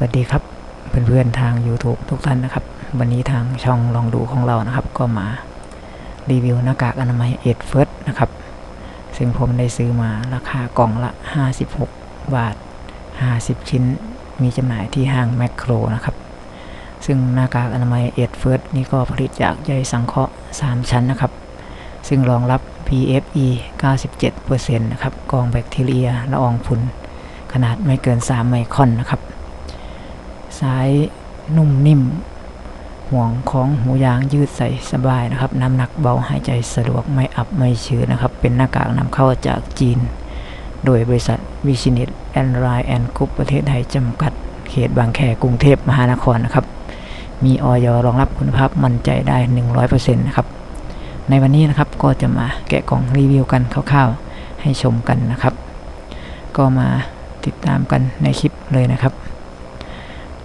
สวัสดีครับเพื่อนๆทาง YouTube ทุกท่านนะครับ วันนี้ทางช่องลองดูของเรานะครับ ก็มารีวิวหน้ากากอนามัยเอ็ดเฟิร์สนะครับ ซึ่งผมได้ซื้อมาราคากล่องละ 56 บาท 50 ชิ้น มีจำหน่ายที่ห้างแมคโครนะครับ ซึ่งหน้ากากอนามัยเอ็ดเฟิร์สนี่ก็ผลิตจากใยสังเคราะห์ 3 ชั้นนะครับ ซึ่งรองรับ PFE 97%นะครับกรองแบคทีเรียละอองฝุ่นขนาดไม่เกิน 3 ไมครอนนะครับ สายนุ่มนิ่ม ห่วงของหูยางยืดใส่สบายนะครับ น้ำหนักเบาหายใจสะดวกไม่อับไม่ชื้นนะครับ เป็นหน้ากากนำเข้าจากจีน โดยบริษัทวิชินิตแอนไรแอนกรุ๊ปประเทศไทยจำกัด เขตบางแคกรุงเทพมหานครนะครับ มีออยรองรับคุณภาพมั่นใจได้ 100%นะครับ ในวันนี้นะครับก็จะมาแกะกล่องรีวิวกันคร่าวๆ ให้ชมกันนะครับ ก็มาติดตามกันในคลิปเลยนะครับ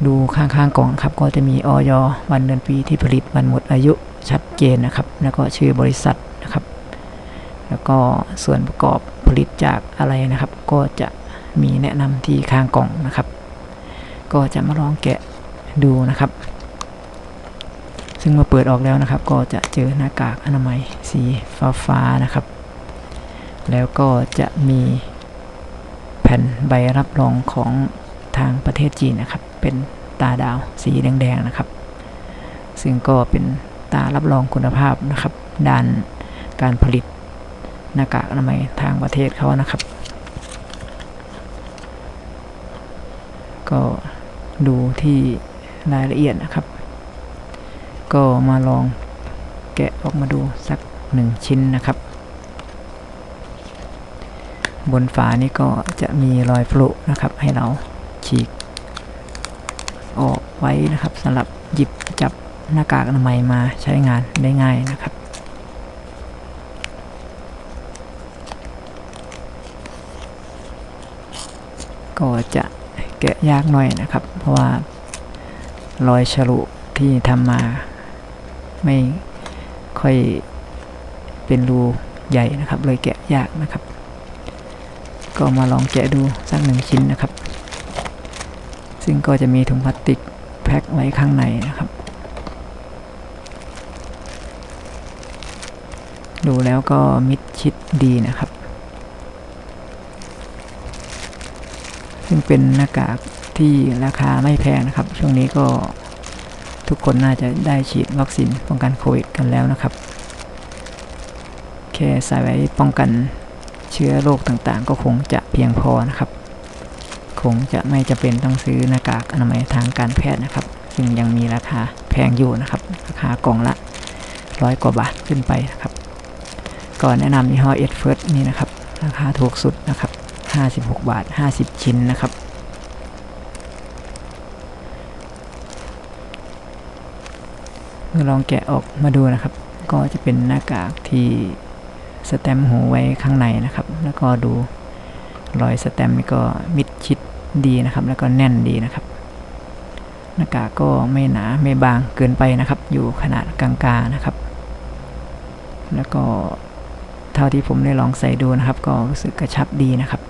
ดูข้างๆกล่องครับ ก็จะมีออยวันเดือนปีที่ผลิตวันหมดอายุชัดเจนนะครับ แล้วก็ชื่อบริษัทนะครับ แล้วก็ส่วนประกอบผลิตจากอะไรนะครับ ก็จะมีแนะนำที่ข้างกล่องนะครับ ก็จะมาลองแกะดูนะครับ ซึ่งเมื่อเปิดออกแล้วนะครับ ก็จะเจอหน้ากากอนามัยสีฟ้าๆนะครับ แล้วก็จะมีแผ่นใบรับรองของ ทางประเทศจีนนะครับ เป็นตาดาวสีแดงๆนะครับ ซึ่งก็เป็นตารับรองคุณภาพนะครับ ด้านการผลิตหน้ากากอนามัยทางประเทศเขานะครับ ก็ดูที่รายละเอียดนะครับ ก็มาลองแกะออกมาดูสักหนึ่งชิ้นนะครับ บนฝานี่ก็จะมีรอยฟลุนะครับให้เรา ฉีก ออกไว้นะครับสำหรับหยิบจับหน้ากากอนามัยมาใช้งานได้ง่ายนะครับก็จะแกะยากหน่อยนะครับ เพราะว่ารอยฉลุที่ทำมาไม่ค่อยเป็นรูใหญ่นะครับ เลยแกะยากนะครับ ก็มาลองแกะดูสักหนึ่งชิ้นนะครับ ซึ่งก็จะมีถุงพลาสติกแพ็คไว้ข้างในนะครับ ดูแล้วก็มิดชิดดีนะครับ ซึ่งเป็นหน้ากากที่ราคาไม่แพงนะครับ ช่วงนี้ก็ทุกคนน่าจะได้ฉีดวัคซีนป้องกันโควิดกันแล้วนะครับแค่ใส่ไว้ป้องกันเชื้อโรคต่างๆ ก็คงจะเพียงพอนะครับ คงจะไม่จะเป็นต้องซื้อหน้ากากอนามัยทางการแพทย์นะครับ ซึ่งยังมีราคาแพงอยู่นะครับ ราคากล่องละร้อยกว่าบาทขึ้นไปนะครับก็แนะนำยี่ห้อเอ็ดเฟิร์สนี่นะครับ ราคาถูกสุดนะครับ 56 บาท 50 ชิ้นนะครับเมื่อลองแกะออกมาดูนะครับ ก็จะเป็นหน้ากากที่สแตมป์หูไว้ข้างในนะครับ แล้วก็ดูรอยสแตมป์นี่ก็มิดชิด ดีนะครับ แล้วก็แน่นดีนะครับหน้ากากก็ไม่หนาไม่บางเกินไปนะครับ อยู่ขนาดกลางๆนะครับ แล้วก็เท่าที่ผมได้ลองใส่ดูนะครับ ก็รู้สึกกระชับดีนะครับ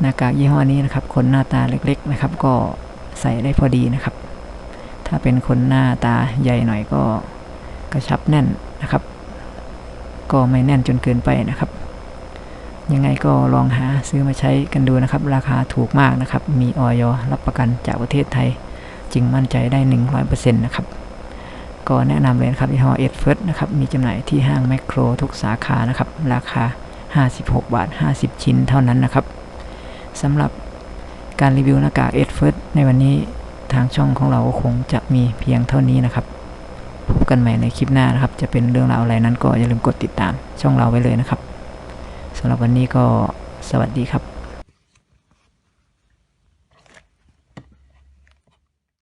หน้ากากยี่ห้อนี้นะครับ คนหน้าตาเล็กๆนะครับ ก็ใส่ได้พอดีนะครับ ถ้าเป็นคนหน้าตาใหญ่หน่อยก็กระชับแน่นนะครับ ก็ไม่แน่นจนเกินไปนะครับ ยังไงก็ลองหาซื้อมาใช้กันดูนะครับ ราคาถูกมากนะครับ มีออยรับประกันจากประเทศไทยจึงมั่นใจได้ 100%นะครับก็แนะนำเลยนะครับยี่ห้อเอ็ดเฟิร์สนะครับ มีจำหน่ายที่ห้างแมคโครทุกสาขานะครับ ราคา 56 บาท 50 ชิ้นเท่านั้นนะครับสำหรับการรีวิวหน้ากากเอ็ดเฟิร์สในวันนี้ทางช่องของเราก็คงจะมีเพียงเท่านี้นะครับ พบกันใหม่ในคลิปหน้านะครับ จะเป็นเรื่องราวอะไรนั้นก็อย่าลืมกดติดตามช่องเราไว้เลยนะครับำหรับวันนี้ก็สวัสดีครับ